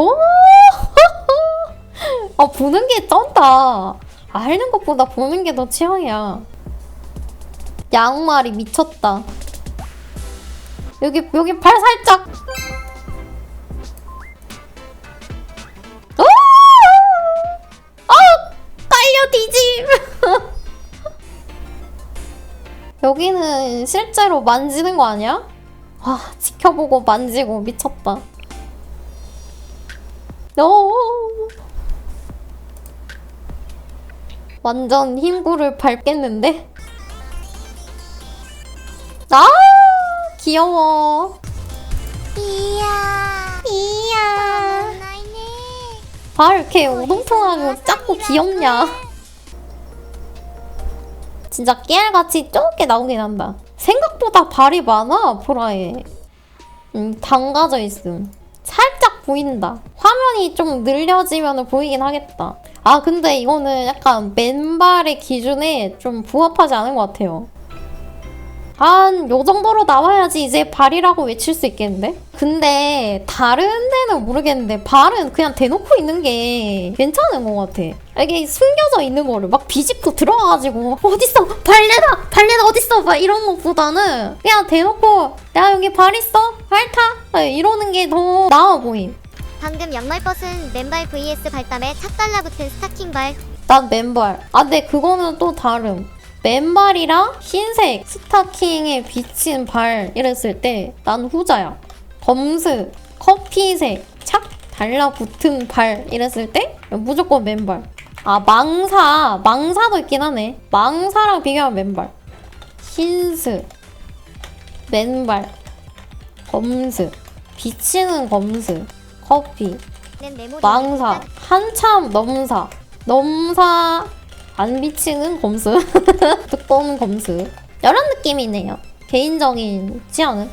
오! 아, 보는 게 쩐다. 알는 것보다 보는 게 더 취향이야. 양말이 미쳤다. 여기, 여기 팔 살짝. 오! 아! 깔려 뒤짐! 여기는 실제로 만지는 거 아니야? 와, 지켜보고 만지고 미쳤다. 오! 완전 힘구를 밟겠는데? 아! 귀여워. 이야 이야. 나이네 발 이렇게 오동통하고 작고 귀엽냐? 진짜 깨알같이 좁게 나오긴 한다. 생각보다 발이 많아, 보라에. 음, 담가져 있음. 살짝 보인다. 화면이 좀 늘려지면 보이긴 하겠다. 아, 근데 이거는 약간 맨발의 기준에 좀 부합하지 않은 것 같아요. 한 요 정도로 나와야지 이제 발이라고 외칠 수 있겠는데? 근데 다른 데는 모르겠는데 발은 그냥 대놓고 있는 게 괜찮은 것 같아. 이게 숨겨져 있는 거를 막 비집고 들어가가지고 어딨어 발레다 막 이런 것보다는 그냥 대놓고 야 여기 발 있어 발타 이러는 게 더 나아 보임. 방금 양말벗은 맨발 vs 발담에 착 달라붙은 스타킹발 난 맨발. 아, 근데 그거는 또 다름. 맨발이랑 흰색 스타킹에 비친 발 이랬을 때 난 후자야. 검스, 커피색, 착 달라붙은 발 이랬을 때 무조건 맨발. 아, 망사. 망사도 있긴 하네. 망사랑 비교하면 맨발. 흰스, 맨발, 검스, 비치는 검스, 커피. 망사 한참 넘사 넘사 안 비치는 검수 두꺼운 검수 이런 느낌이네요. 개인적인 취향은